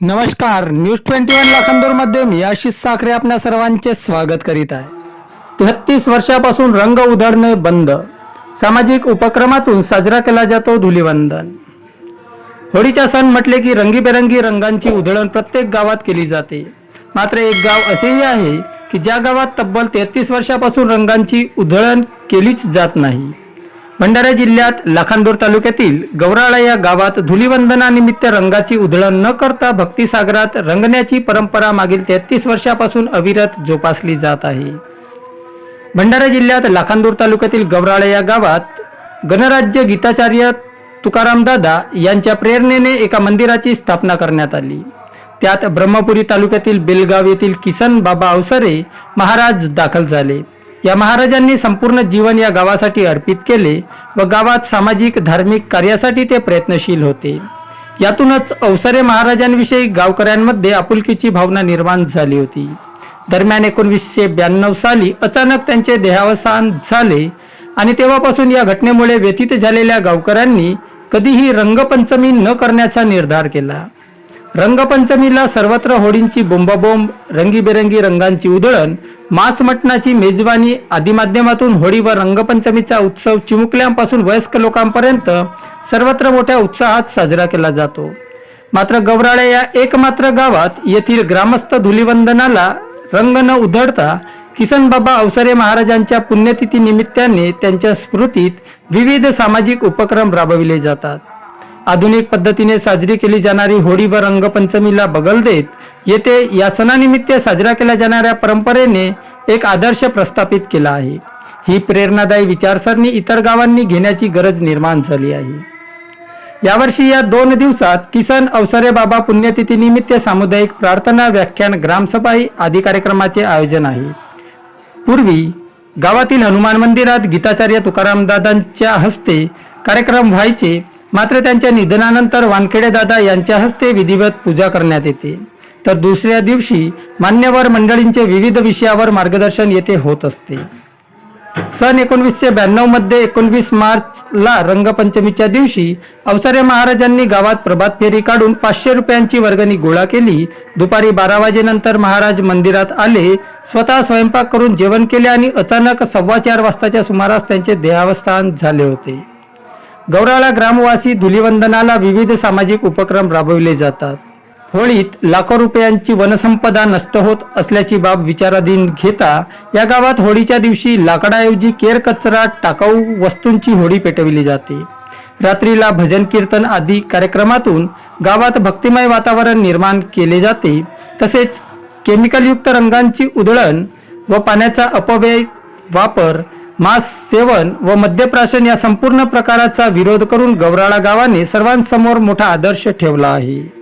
नमस्कार news twenty one लाखांदूरमध्ये मी आशिष साखरे आपल्या सर्वांचे स्वागत करीत आहे. तेहत्तीस वर्षापासून रंग उधळणे बंद. सामाजिक उपक्रमातून साजरा केला जातो धुलीवंदन. होळीचा सण म्हटले की रंगीबेरंगी रंगांची उधळण प्रत्येक गावात केली जाते. मात्र एक गाव असेही आहे की ज्या गावात तब्बल तेहतीस वर्षापासून रंगांची उधळण केलीच जात नाही. भंडारा जिल्ह्यात लाखांदूर तालुक्यातील गौराळा या गावात धुलिवंदनानिमित्त रंगाची उधळण न करता भक्तिसागरात रंगण्याची परंपरा मागील तेहतीस वर्षापासून अविरत जोपासली जात आहे. भंडारा जिल्ह्यात लाखांदूर तालुक्यातील गौराळा या गावात गणराज्य गीताचार्य तुकाराम दादा यांच्या प्रेरणेने एका मंदिराची स्थापना करण्यात आली. त्यात ब्रह्मपुरी तालुक्यातील बेलगाव येथील किसन बाबा अवसरे महाराज दाखल झाले. या महाराजांनी संपूर्ण जीवन या गावासाठी अर्पित केले व गावात सामाजिक धार्मिक कार्यासाठी ते प्रयत्नशील होते. यातूनच अवसरे महाराजांविषयी गावकऱ्यांमध्ये आपुलकीची भावना निर्माण झाली होती. दरम्यान एकोणवीसशे ब्याण्णव साली अचानक त्यांचे देहावसान झाले आणि तेव्हापासून या घटनेमुळे व्यथित झालेल्या गावकऱ्यांनी कधीही रंगपंचमी न करण्याचा निर्धार केला. रंगपंचमीला सर्वत्र होळींची बोंबाबोंब रंगीबेरंगी रंगांची उधळण मांस मटणाची मेजवानी आदी माध्यमातून होळी व रंगपंचमीचा उत्सव चिमुकल्यांपासून वयस्क लोकांपर्यंत सर्वत्र मोठ्या उत्साहात साजरा केला जातो. मात्र गवराळे या एकमात्र गावात येथील ग्रामस्थ धुलिवंदनाला रंग न उधळता किसन बाबा अवसरे महाराजांच्या पुण्यतिथी निमित्ताने त्यांच्या स्मृतीत विविध सामाजिक उपक्रम राबविले जातात. आधुनिक पद्धतीने साजरी केली जाणारी होळी व रंगपंचमीला बगल देत येथे या सणानिमित्त साजरा केल्या जाणाऱ्या परंपरेने एक आदर्श प्रस्थापित केला आहे. ही प्रेरणादायी विचारसरणी इतर गावांनी घेण्याची गरज निर्माण झाली आहे. यावर्षी या दोन दिवसात किसन अवसरे बाबा पुण्यतिथीनिमित्त सामुदायिक प्रार्थना व्याख्यान ग्रामसभा आदी कार्यक्रमाचे आयोजन आहे. पूर्वी गावातील हनुमान मंदिरात गीताचार्य तुकारामदादांच्या हस्ते कार्यक्रम व्हायचे मात्र त्यांच्या निधनानंतर वानखेडे दादा यांच्या हस्ते विधिवत पूजा करण्यात येते. तर दुसऱ्या दिवशी मान्यवर मंडळींचे विविध विषयावर मार्गदर्शन येथे होत असते. सन एकोणवीसशे ब्याण्णवमध्ये एकोणवीस मार्चला रंगपंचमीच्या दिवशी अवसरे महाराजांनी गावात प्रभात फेरी काढून पाचशे रुपयांची वर्गणी गोळा केली. दुपारी बारा वाजेनंतर महाराज मंदिरात आले. स्वतः स्वयंपाक करून जेवण केले आणि अचानक सव्वा चार वाजताच्या सुमारास त्यांचे देहावस्थान झाले होते. गौराळा ग्रामवासी धुलिवंदनाला विविध सामाजिक उपक्रम राबविले जातात. होळीत लाखो रुपयांची वनसंपदा नष्ट होत असल्याची बाब विचाराधीन घेता या गावात होळीच्या दिवशी लाकडाऐवजी केर कचरा टाकाऊ वस्तूंची होळी पेटविली जाते. रात्रीला भजन कीर्तन आदी कार्यक्रमातून गावात भक्तिमय वातावरण निर्माण केले जाते. तसेच केमिकलयुक्त रंगांची उधळण व पाण्याचा अपव्यय वापर मांस सेवन व मद्यप्राशन या संपूर्ण प्रकाराचा विरोध करून गौराळा गावाने सर्वांसमोर मोठा आदर्श ठेवला आहे.